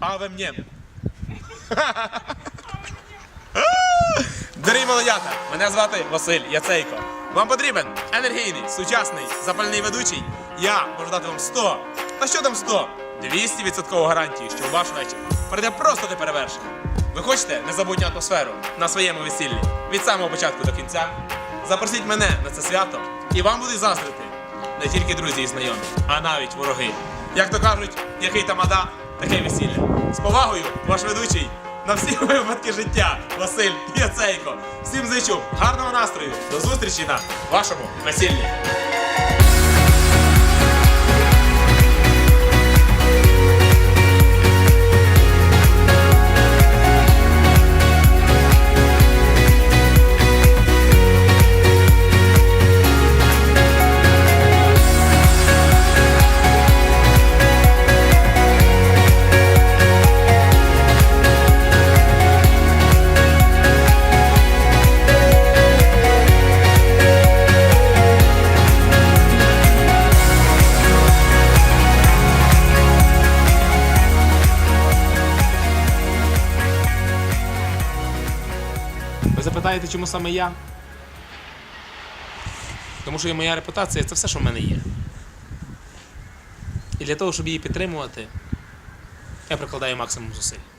а ви мені. Дорогі молодята, мене звати Василь Яцейко. Вам потрібен енергійний, сучасний, запальний ведучий. Я можу дати вам 100. Та що там 100? 200% гарантії, що ваш вечір пройде просто неперевершено. Ви хочете незабутню атмосферу на своєму весіллі від самого початку до кінця? Запросіть мене на це свято, і вам будуть заздрити не тільки друзі і знайомі, а навіть вороги. Як то кажуть, який тамада, таке весілля. З повагою, ваш ведучий на всі випадки життя Василь Яцейко. Всім зичу гарного настрою. До зустрічі на вашому весіллі. Ви запитаєте, чому саме я? Тому що і моя репутація це все, що в мене є. І для того, щоб її підтримувати, я прикладаю максимум зусиль.